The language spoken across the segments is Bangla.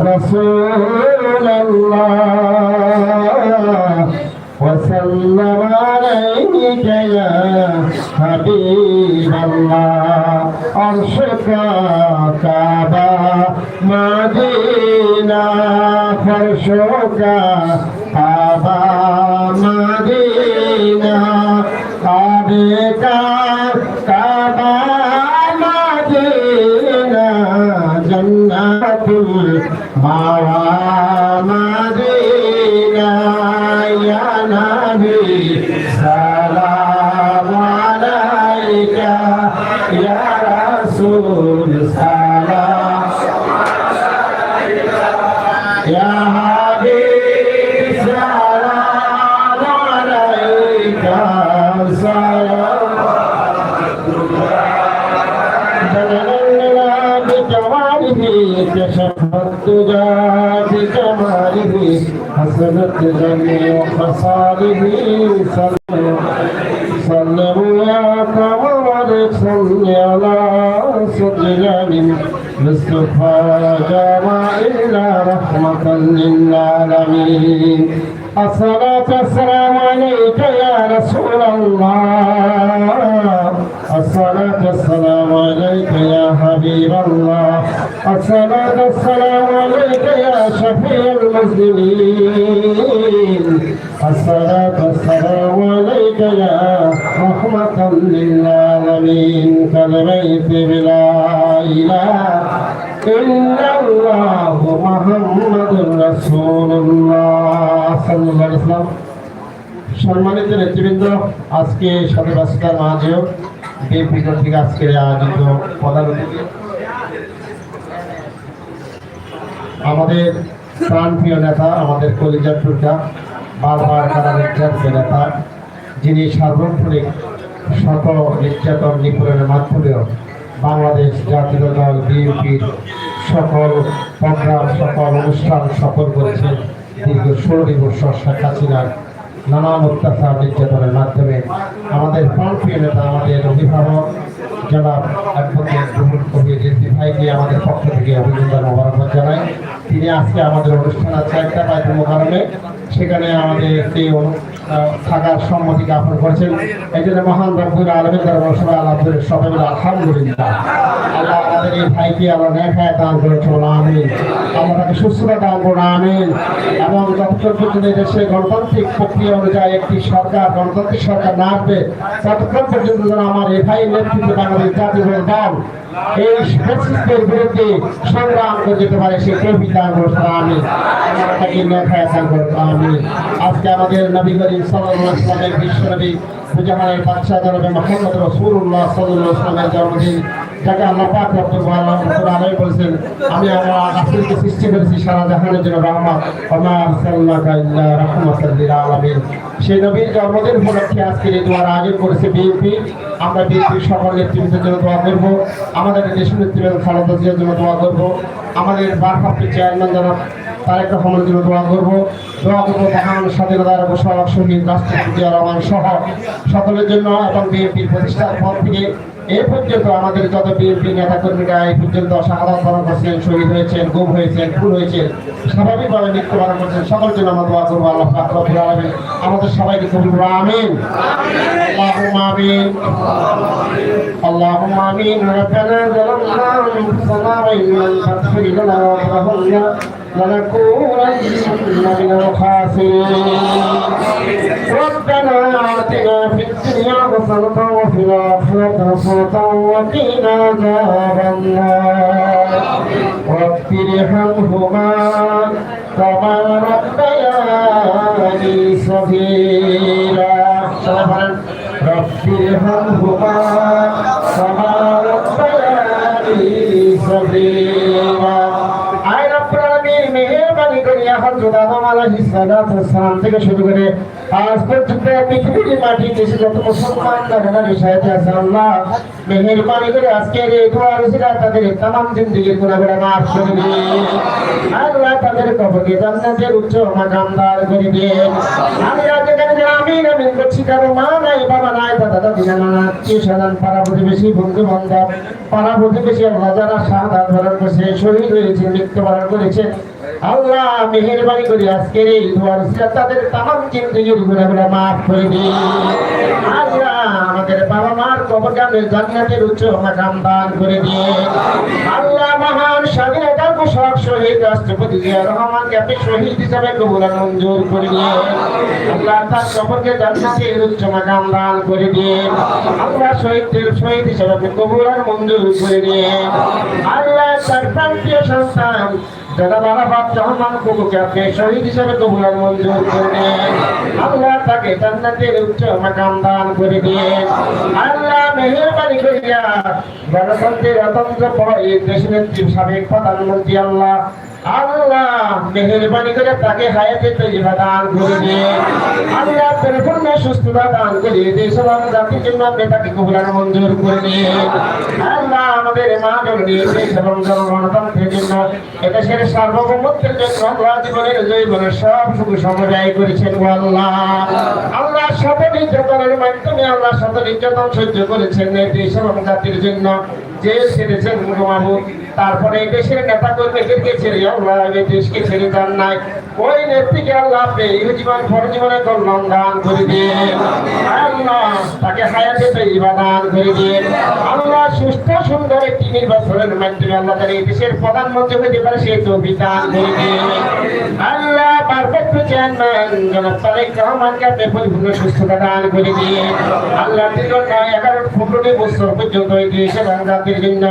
رسول الله وسلم عليك يا حبيب الله عرشك كعبة مدينة فرشك كعبة مدينة জান্নাতুল মাওয়া ইয়া নবী সালাম আলাইকা ইয়া রাসূল সালাম ইয়া حسنت جميع خصاله صلوا صلوا يا قمر صل على سجل مصطفى جمع إلا رحمة للعالمين الصلاة والسلام عليك يا رسول الله الصلاة والسلام عليك يا حبيب الله الصلاة والسلام عليك يا شفيع المسلمين الصلاة والسلام عليك يا رحمة للعالمين كالبيت بلا إله إلا الله محمد رسول الله صلى الله عليه وسلم সম্মানিত নেতৃবৃন্দ আজকে সাথে ব্যস্ততার মাঝেও বিএনপি কর্তৃক আজকের আয়োজিত প্রধান আমাদের প্রাণপ্রিয় নেতা, আমাদের কলিজার টুকা বারবার কারা নির্যাতিত নেতা, যিনি সার্বক্ষণিক শত নির্যাতন নিপূরণের মাধ্যমেও বাংলাদেশ জাতীয় দল, বিএনপির সকল প্রোগ্রাম, সকল অনুষ্ঠান সফল করেছেন দীর্ঘ ষোলোটি বছর শেখ হাসিনার নানান অত্যাচার নির্যাতনের মাধ্যমে আমাদের প্রাণপ্রিয় নেতা আমাদের অভিভাবক আমাদের পক্ষ থেকে অভিনন্দন মোবারকবাদ জানাই। তিনি আজকে আমাদের অনুষ্ঠান আছে একটা বাইতুল কারণে সেখানে আমাদের আহ, থাকার সম্মতি জ্ঞাপন করেছেন। এই জন্য মহান রব্বুল আলমের দ্বারা সবাই আল্লাহ সবাই আলহামদুলিল্লাহ। আল্লাহ আমাদের এই ভাইকে আল্লাহ নেখায় দান করেছে আমিন। আল্লাহ তাকে সুস্থতা দান করুন আমিন। এবং যতক্ষণ পর্যন্ত দেশে গণতান্ত্রিক প্রক্রিয়া অনুযায়ী একটি সরকার, গণতান্ত্রিক সরকার না আসবে, ততক্ষণ পর্যন্ত যেন আমার এই ভাইয়ের নেতৃত্বে বাংলাদেশ জাতীয় দল এই ফ্যাসিস্টের বিরুদ্ধে সংগ্রাম করে যেতে পারে, সেই তৌফিক দান করতে আমি আমরা তাকে নেখায় দান করতে আমি আজকে আমাদের নবী করিম সাল্লাল্লাহু আলাইহি ওয়াসাল্লামের বিশ্ব নবী জাহানের বাদশাহ জনাবে মুহাম্মদ রাসূলুল্লাহ সাল্লাল্লাহু আলাইহি ওয়াসাল্লামের জন্মদিন। যাকে আল্লাহ পাক আলামিন বলেছেন, আমি আমার রাসূলকে সৃষ্টি করেছি সারা জাহানের জন্য রহমত। ওমা আরসালনাকা ইল্লা রাহমাতাল লিল আলামিন। সেই নবীর জন্মদিন উপলক্ষে আজকে এই দোয়ার আয়োজন করেছে বিএনপি। আমরা বিএনপির সকল নেতৃবৃন্দের জন্য দোয়া করব। আমাদের দেশ নেতৃবৃন্দ খালেদা জিয়ার জন্য দোয়া করব। আমাদের ভারপ্রাপ্ত চেয়ারম্যান যারা তারেক রহমানের জন্য দোয়া করব। দোয়া করব মহান স্বাধীনতার ঘোষণা শহীদ রাষ্ট্রপতি রহমান সহ সকলের জন্য এবং বিএনপির প্রতিষ্ঠার পর থেকে এ পর্যন্ত আমাদের যত বিএনপি নেতা কর্মীরা এই পর্যন্ত শাহাদাত বরণ করছেন শহীদ হয়েছেন গুম হয়েছেন খুন হয়েছেন স্বাভাবিকভাবে মৃত্যুবরণ করছেন সকলের জন্য আমরা দোয়া করবো আল্লাহ পাক রব্বুল আলামিন আমাদের সবাইকে কবুল করুন আমিন আল্লাহুম্মা আমিন اللهم امين ربنا ظلمنا انفسنا وان لم تغفر لنا وترحمنا ونكونن من الخاسرين ربنا اعطنا في الدنيا حسنة وفي الآخرة حسنة وقنا عذاب النار رب ارحمهما كما ربياني صغيرا رب ارحمهما كما ربياني صغيرا মেহেরবানি করে হযরত আদম আলাইহিস সালাতু থেকে শুরু করে যারা আজকের এই দোয়া রসিলা তাদের তামাম জিন্দেগির গুনাহগুলো মাফ করে দিন আল্লাহ তাদের কবরকে জান্নাতের উচ্চ মাকাম দান করে দিন আমরা যেখানে বলে আমিন আমিন করছি কারও মা নাই, বাবা নাই, দাদা দাদি নানা আত্মীয় স্বজন পাড়া প্রতিবেশী, বন্ধু বান্ধব, পাড়া প্রতিবেশী, আল্লাহ যারা শাহাদ ধরণ করেছে, শহীদ হয়েছে, মৃত্যুবরণ করেছে আল্লাহ মেহেরবানি করে আজকের এই দুয়ার তাদের তামাম জিন্দগির গুণাগুলো মাফ করে দিন আল্লাহ আমাদের বাবা মার কবর গানে জান্নাতের উচ্চ মাকাম দান করে দিয়ে আল্লাহ মহান স্বাধীনতার ঘোষক শহীদ রাষ্ট্রপতি জিয়া রহমানকে আপনি শহীদ হিসাবে কবুল মঞ্জুর করে দিয়ে আল্লাহ তার কবরকে জান্নাতের উচ্চ মাকাম দান করে দিয়ে আল্লাহ শহীদদের শহীদ হিসাবে আপনি কবুল মঞ্জুর করে দিয়ে আল্লাহ তার প্রান্তীয় সন্তান যারা বারাবাদ রহমান কবুকে আপনি শহীদ হিসাবে কবুল আর মঞ্জুর করে আল্লাহ তাকে জান্নাতের উচ্চ মাকাম দান করে দিন আল্লাহ মেহেরবানি করিয়া গণতন্ত্রের অতন্ত্র পর এই দেশনেত্রী সাবেক প্রধানমন্ত্রী আল্লাহ আল্লাহ, মেহেরবানি করে তাকে হায়াতে তৈবা দান করে দিন আল্লাহ পরিপূর্ণ সুস্থতা দান করে দেশ এবং জাতির জন্য আপনি তাকে কবুলার মঞ্জুর করে দিন আল্লাহ আমাদের মা জননী দেশ এবং জনগণতন্ত্রের জন্য এদেশের সার্বভৌমত্বের জন্য আল্লাহ জীবনের জৈবনের সব সুখ সমবায় করেছেন আল্লাহ। আল্লাহ শত নির্যাতনের মাধ্যমে আল্লাহ শত নির্যাতন সহ্য করেছেন এই এবং জাতির জন্য। যে ছেড়েছেন মাহবুব। তারপরে এই দেশের নেতা কর্মীদেরকে ছেড়ে আল্লাহ দেশকে ছেড়ে যান নাই। ওই নেত্রীকে আল্লাহ আপনি এই জীবন পর জীবনে কল্যাণ দান। করে দিয়ে তাকে হায়াতে তৈবা দান করে দিয়ে আল্লাহ সুস্থ, সুন্দর একটি নির্বাচনের মাধ্যমে আল্লাহ তার এই দেশের প্রধানমন্ত্রী হতে পারে সেই তৌফিক দান করে দিয়ে আল্লাহ পারফেক্ট চেয়ারম্যান জনাব তারেক রহমানকে আপনি পরিপূর্ণ সুস্থতা দান করে দিয়ে আল্লাহ দীর্ঘ এগারো, পনেরো বছর পর্যন্ত এই দেশ এবং জাতির জন্য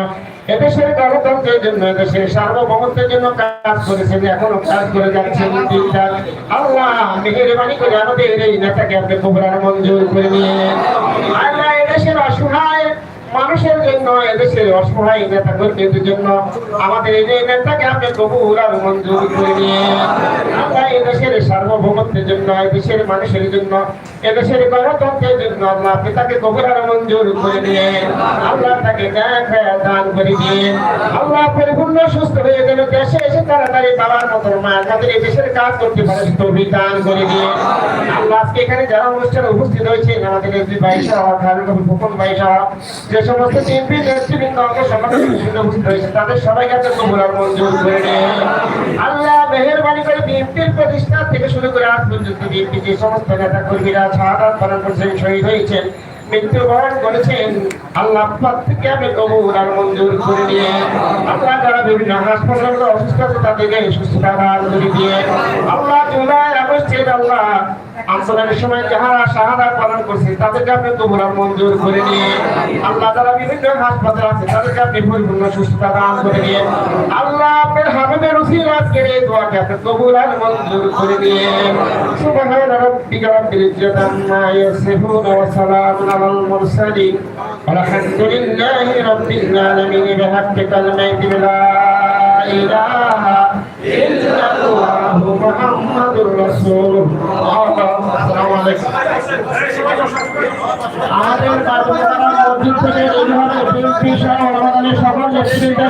এদেশের গণতন্ত্রের জন্য, এদেশের সার্বভৌমত্বের জন্য কাজ করেছেন, এখনও কাজ করে যাচ্ছেন আল্লাহ মেহেরবানি করে আমাদের এই নেতাকে আপনি কবরার মঞ্জুর করে নিয়ে আল্লাহ এদেশের অসহায় মানুষের জন্য, এদেশের অসহায় নেতা কর্মীদের জন্য আমাদের এই নেতাকে আপনি কবুল আর মঞ্জুর করে নিয়ে আল্লাহ এদেশের সার্বভৌমত্বের জন্য, এদেশের মানুষের জন্য এদেশের গণতন্ত্রের জন্য আল্লাহ আপনি তাকে কবুল মঞ্জুর করে নিয়ে আল্লাহ তাকে খায়া দান করে দিয়ে, আল্লাহ পরিপূর্ণ সুস্থ হয়ে গেল। দেশে এসে তাড়াতাড়ি বাবার মতো মা যাদের দেশের কাজ করতে পারে, তৌফিক দান করে দিয়ে। আল্লাহ আজকে এখানে যারা অনুষ্ঠানে উপস্থিত হয়েছেন, আমাদের এসবি বাইশা খারুল কবি ফুকন বাইশা যে সমস্ত শিল্পী নেতৃবৃন্দ অঙ্গ সমাজে উপস্থিত হয়েছে, তাদের সবাইকে আপনি কবুল আর মঞ্জুর করে নিন আল্লাহ মেহেরবানি করে বিএনপির প্রতিষ্ঠা থেকে শুরু করে আজ পর্যন্ত বিএনপি যে সমস্ত নেতা কর্মীরা শাহাদাত পালন করছেন শহীদ হয়েছেন মৃত্যুবরণ করেছেন আল্লাহ প্রত্যেককে আমি কবুল আর মঞ্জুর করে দিয়ে আল্লাহ যারা বিভিন্ন হাসপাতালে অসুস্থ তাদেরকে সুস্থতা দান করে দিয়ে আল্লাহ জুলাই আগস্টের আল্লাহ আন্দোলনের সময় যারা শাহাদা পালন করছে, তাদেরকে আপনি আর মঞ্জুর করে দিয়ে আল্লাহ যারা বিভিন্ন হাসপাতাল আছে, তাদেরকে আপনি পরিপূর্ণ সুস্থতা দান করে দিয়ে আল্লাহ আপনার হাবিবের উসিল আজকের এই দোয়াকে আপনি কবুল আর মঞ্জুর করে দিয়ে সুবহান রাব্বিকা রাব্বিল ইজ্জাতি আম্মা ইয়াসিফুন ওয়া সালামুন আলাল মুরসালিন। আলহামদুলিল্লাহি আলামিন লা ইলাহা ইল্লাল্লাহু। মুহাম্মাদুর আমাদের কার্যকর্তারা মসজিদ থেকে এইভাবে বিএনপি সহ রমাদানের সকল নেতৃবৃন্দ